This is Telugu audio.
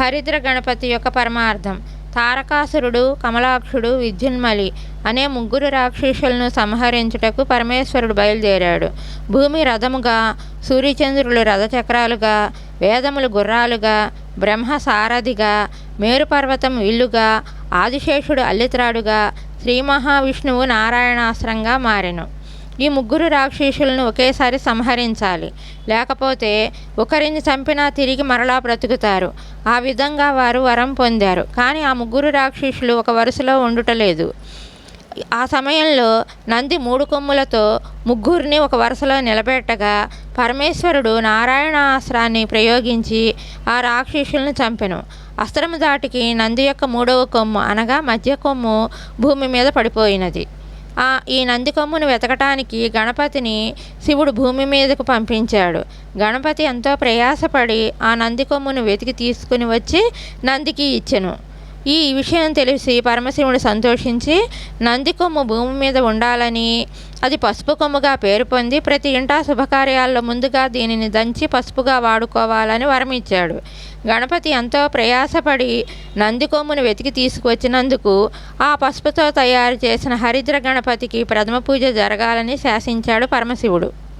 హరిద్ర గణపతి యొక్క పరమార్థం. తారకాసురుడు కమలాక్షుడు విద్యున్మలి అనే ముగ్గురు రాక్షసులను సంహరించుటకు పరమేశ్వరుడు బయలుదేరాడు. భూమి రథముగా సూర్యచంద్రులు రథచక్రాలుగా వేదములు గుర్రాలుగా బ్రహ్మ సారథిగా మేరుపర్వతం ఇల్లుగా ఆదిశేషుడు అల్లిత్రాడుగా శ్రీ మహావిష్ణువు నారాయణాస్త్రంగా మారెను. ఈ ముగ్గురు రాక్షసులను ఒకేసారి సంహరించాలి. లేకపోతే ఒకరిని చంపినా తిరిగి మరలా బ్రతుకుతారు. ఆ విధంగా వారు వరం పొందారు. కానీ ఆ ముగ్గురు రాక్షసులు ఒక వరుసలో ఉండుటలేదు. ఆ సమయంలో నంది మూడు కొమ్ములతో ముగ్గురిని ఒక వరుసలో నిలబెట్టగా పరమేశ్వరుడు నారాయణాస్త్రాన్ని ప్రయోగించి ఆ రాక్షసులను చంపెను. అస్త్రము దాటికి నంది యొక్క మూడవ కొమ్ము అనగా మధ్య కొమ్ము భూమి మీద పడిపోయినది. ఈ నంది కొమ్మును వెతకటానికి గణపతిని శివుడు భూమి మీదకు పంపించాడు. గణపతి ఎంతో ప్రయాసపడి ఆ నంది కొమ్మును వెతికి తీసుకుని వచ్చి నందికి ఇచ్చెను. ఈ విషయం తెలిసి పరమశివుడు సంతోషించి నంది కొమ్ము భూమి మీద ఉండాలని అది పసుపు కొమ్ముగా పేరు పొంది ప్రతి ఇంటా శుభకార్యాల్లో ముందుగా దీనిని దంచి పసుపుగా వాడుకోవాలని వరమిచ్చాడు. గణపతి ఎంతో ప్రయాసపడి నంది కొమ్మును వెతికి తీసుకువచ్చినందుకు ఆ పసుపుతో తయారు చేసిన హరిద్ర గణపతికి ప్రథమ పూజ జరగాలని శాసించాడు పరమశివుడు.